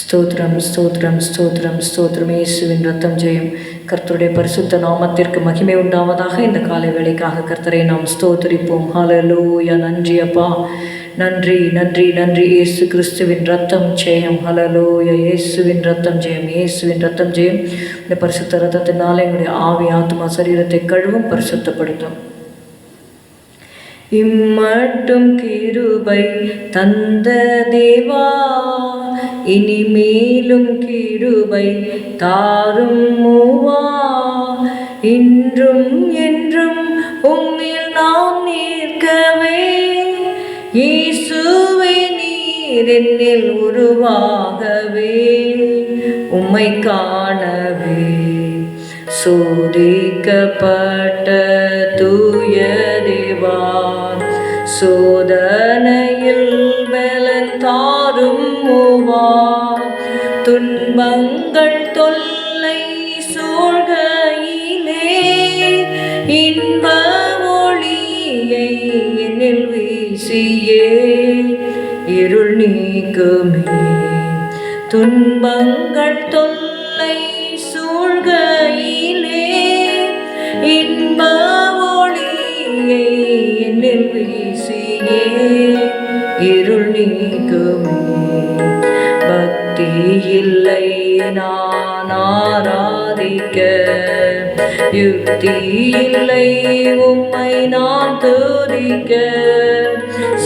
ஸ்தோத்ரம் ஸ்தோத்ரம் ஸ்தோத்ரம் ஸ்தோத்ரம் இயேசுவின் ரத்தம் ஜெயம். கர்த்தருடைய பரிசுத்த நாமத்திற்கு மகிமை உண்டாவதாக இந்த காலை வேலைக்காக கர்த்தரை நாம் ஸ்தோத்தரிப்போம். ஹalleluya நன்றி அப்பா. நன்றி நன்றி நன்றி. இயேசு கிறிஸ்துவின் ரத்தம் ஜெயம். ஹalleluya இயேசுவின் ரத்தம் ஜெயம். இயேசுவின் ரத்தம் ஜெயம். இந்த பரிசுத்த ரத்தத்தினாலே எங்களுடைய ஆவி ஆத்மா சரீரத்தை கழுவும் பரிசுத்தப்படுத்தும். இம்மட்டும் கிருபை தந்த தேவா இனிமேலும் கிருபை தாரும் மூவா. இன்றும் என்றும் உம்மில் நாம் நிற்கவே. இயேசுவே நீர் என்னில் உருவாகவே. உம்மை காணவே. சோதிக்கப்பட்ட தூய தேவா. சோதனை மாறும் மூவா துன்பங்கள் தொல்லை சூழ்கையிலே இன்ப ஒளியை என்னில் வீசியே இருள் நீக்குமே. துன்பங்கள் தொல்லை சூழ்கையிலே இன்ப ஒளியை என்னில் வீசியே இருள் நீக்குமே பக்தி இல்லை நான் ஆராதிக்க. யுக்தி இல்லை உம்மை நான் துதிக்க.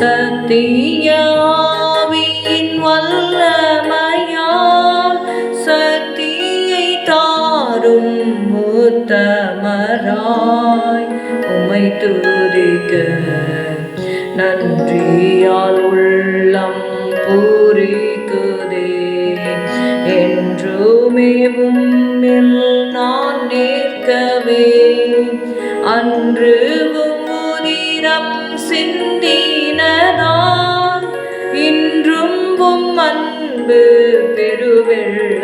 சத்தியாவியின் வல்லமையால் சக்தியை தாரும் முத்தமராய் உம்மை துதிக்க. நன்றியால் உள்ளம் பூரிக்குதே. என்றுமே உம்மில் நான் நிற்கவே. அன்று உதிரம் சிந்தினதான் இன்றும் உம் அன்பு பெருவெள்ளமாய்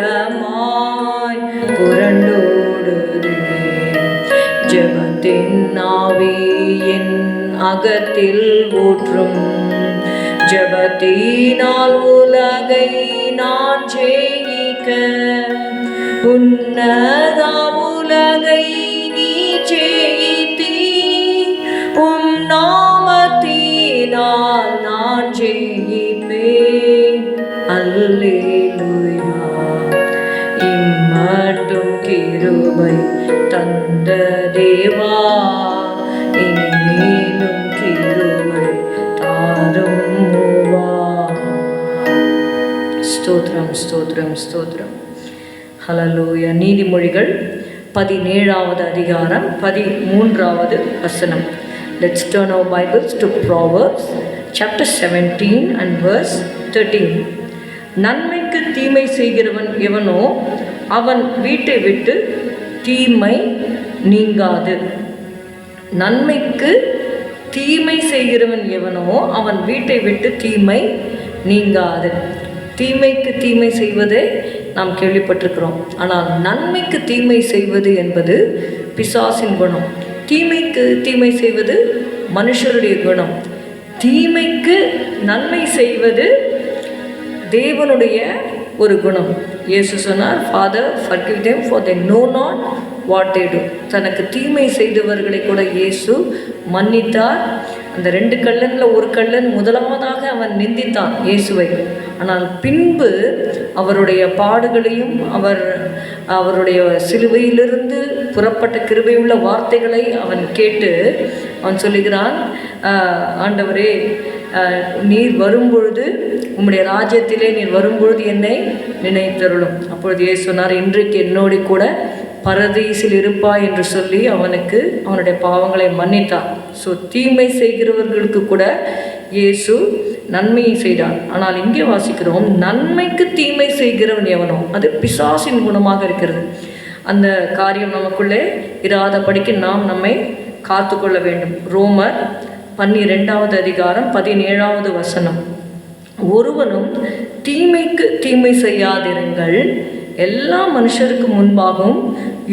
புரண்டோடுதே. ஜபத்தின் ஆவி என் அகத்தில் ஊற்றும். ஜபத்தினால் உலகை நான் ஜெயிக்க உன்னதா உலகை நீ ஜெயித்தீ உம் நாமத்தினால் நான் ஜெயிப்பேன் அல்லேலூயா. இம்மட்டும் கிருபை தந்த தேவா. ஸ்தோத்ரம் ஸ்தோத்ரம் ஸ்தோத்ரம் ஹலலூய நீதிமொழிகள் பதினேழாவது அதிகாரம் பதிமூன்றாவது வசனம். Let's turn our Bibles to Proverbs chapter seventeen and verse thirteen நன்மைக்கு தீமை செய்கிறவன் எவனோ அவன் வீட்டை விட்டு தீமை நீங்காது. நன்மைக்கு தீமை செய்கிறவன் எவனோ அவன் வீட்டை விட்டு தீமை நீங்காது. தீமைக்கு தீமை செய்வதை நாம் கேள்விப்பட்டிருக்கிறோம். ஆனால் நன்மைக்கு தீமை செய்வது என்பது பிசாசின் குணம். தீமைக்கு தீமை செய்வது மனுஷருடைய குணம். தீமைக்கு நன்மை செய்வது தேவனுடைய ஒரு குணம். இயேசு சொன்னார் father forgive them for they know not what they do தனக்கு தீமை செய்தவர்களை கூட இயேசு மன்னித்தார். அந்த ரெண்டு கல்லனில் ஒரு கல்லன் முதலாவதாக அவன் நிந்தித்தான் இயேசுவை. ஆனால் பின்பு அவருடைய பாடுகளையும் அவர் அவருடைய சிலுவையிலிருந்து புறப்பட்ட கிருபையுள்ள வார்த்தைகளை அவன் கேட்டு அவன் சொல்லுகிறான் ஆண்டவரே நீர் வரும்பொழுது உம்முடைய ராஜ்யத்திலே நீர் வரும்பொழுது என்னை நினைத்தருளும். அப்பொழுது ஏ சொன்னார் இன்றைக்கு என்னோடு கூட பரதீசில் இருப்பாய் என்று சொல்லி அவனுக்கு அவனுடைய பாவங்களை மன்னித்தான் ஸோ தீமை செய்கிறவர்களுக்கு கூட இயேசு நன்மையை செய்தார் ஆனால் இங்கே வாசிக்கிறோம் நன்மைக்கு தீமை செய்கிறவன் எவனோ அது பிசாசின் குணமாக இருக்கிறது. அந்த காரியம் நமக்குள்ளே இராதபடிக்கு நாம் நம்மை காத்துக்கொள்ள வேண்டும். ரோமர் பன்னிரெண்டாவது அதிகாரம் பதினேழாவது வசனம். ஒருவனும் தீமைக்கு தீமை செய்யாதிருங்கள். எல்லா மனுஷருக்கு முன்பாகவும்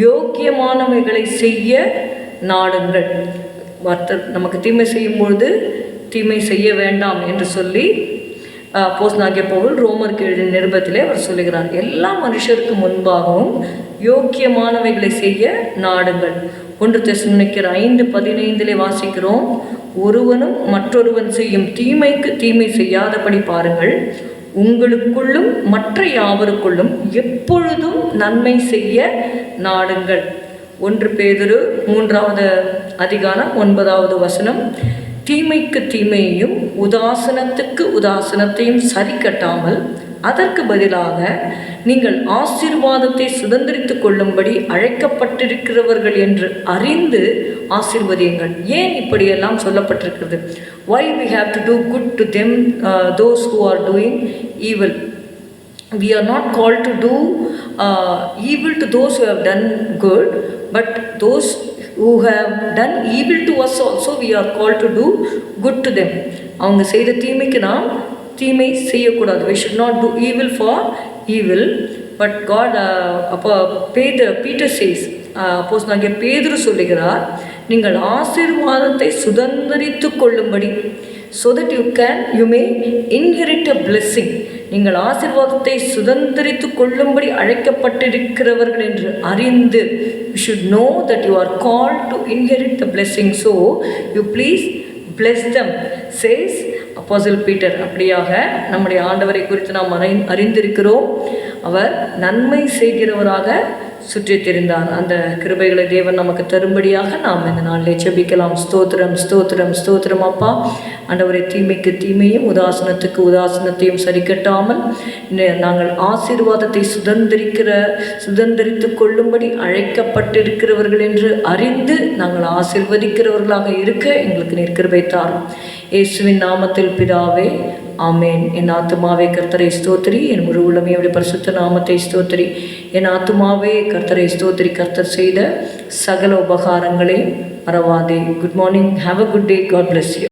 யோக்கியமானவைகளை செய்ய நாடுங்கள். மற்ற நமக்கு தீமை செய்யும் பொழுது தீமை செய்ய வேண்டாம் என்று சொல்லி போஸ்னாகிய பவுல் ரோமருக்கு எழுதிய நிருபத்திலே அவர் சொல்லுகிறார் எல்லா மனுஷருக்கு முன்பாகவும் யோக்கியமானவைகளை செய்ய நாடுங்கள். ஒன்று தெசனிக்கிற ஐந்து பதினைந்திலே வாசிக்கிறோம் ஒருவனும் மற்றொருவன் செய்யும் தீமைக்கு தீமை செய்யாதபடி பாருங்கள் உங்களுக்குள்ளும் மற்ற யாவருக்குள்ளும் எப்பொழுதும் நன்மை செய்ய நாடுங்கள். ஒன்று பேதொரு மூன்றாவது அதிகாரம் ஒன்பதாவது வசனம் தீமைக்கு தீமையையும் உதாசனத்துக்கு உதாசனத்தையும் சரி கட்டாமல் அதற்கு பதிலாக நீங்கள் ஆசீர்வாதத்தை சுதந்திரித்து கொள்ளும்படி அழைக்கப்பட்டிருக்கிறவர்கள் என்று அறிந்து ஆசீர்வதியுங்கள். ஏன் இப்படியெல்லாம் சொல்லப்பட்டிருக்கிறது? Why we have to do good to them those who are doing evil we are not called to do uh, evil to those who have done good but those who have done evil to us also we are call to do good to them அவங்க செய்த தீமைக்கு நாம் தீமை செய்யக்கூடாது we should not do evil for evil but God அப்போ பேத Peter chase அப்போஸ் நாங்கள் பேதர் சொல்லுகிறார் நீங்கள் ஆசீர்வாதத்தை சுதந்திரித்து கொள்ளும்படி so that you can you may inherit a blessing நீங்கள் ஆசிர்வாதத்தை சுதந்திரித்து கொள்ளும்படி அழைக்கப்பட்டிருக்கிறவர்கள் என்று அறிந்து you should know that you are call to inherit the blessing so you please bless them says apostle Peter அப்படியாக நம்முடைய ஆண்டவரை குறித்து நாம் அறி அறிந்திருக்கிறோம். அவர் நன்மை செய்கிறவராக சுற்றித் திரிந்தார் அந்த கிருபைகளை தேவன் நமக்கு தரும்படியாக நாம் இந்த நாளிலே செபிக்கலாம் ஸ்தோத்திரம் ஸ்தோத்திரம் ஸ்தோத்திரம் அப்பா. ஆண்டவரை தீமைக்கு தீமையும் உதாசனத்துக்கு உதாசனத்தையும் சரி கட்டாமல் நாங்கள் ஆசீர்வாதத்தை சுதந்திரிக்கிற சுதந்திரித்து கொள்ளும்படி அழைக்கப்பட்டிருக்கிறவர்கள் என்று அறிந்து நாங்கள் ஆசீர்வதிக்கிறவர்களாக இருக்க எங்களுக்கு நீர் கிருபை தாரும். இயேசுவின் நாமத்தில் பிதாவே ஆமேன். என் ஆத்துமாவே கர்த்தரை ஸ்தோத்திரி. என் முழு உள்ளமே அவருடைய பரிசுத்த நாமத்தை ஸ்தோத்திரி. என் ஆத்துமாவே கர்த்தரை ஸ்தோத்திரி. கர்த்தர் செய்த சகல உபகாரங்களை மறவாதே. Good morning have a good day God bless you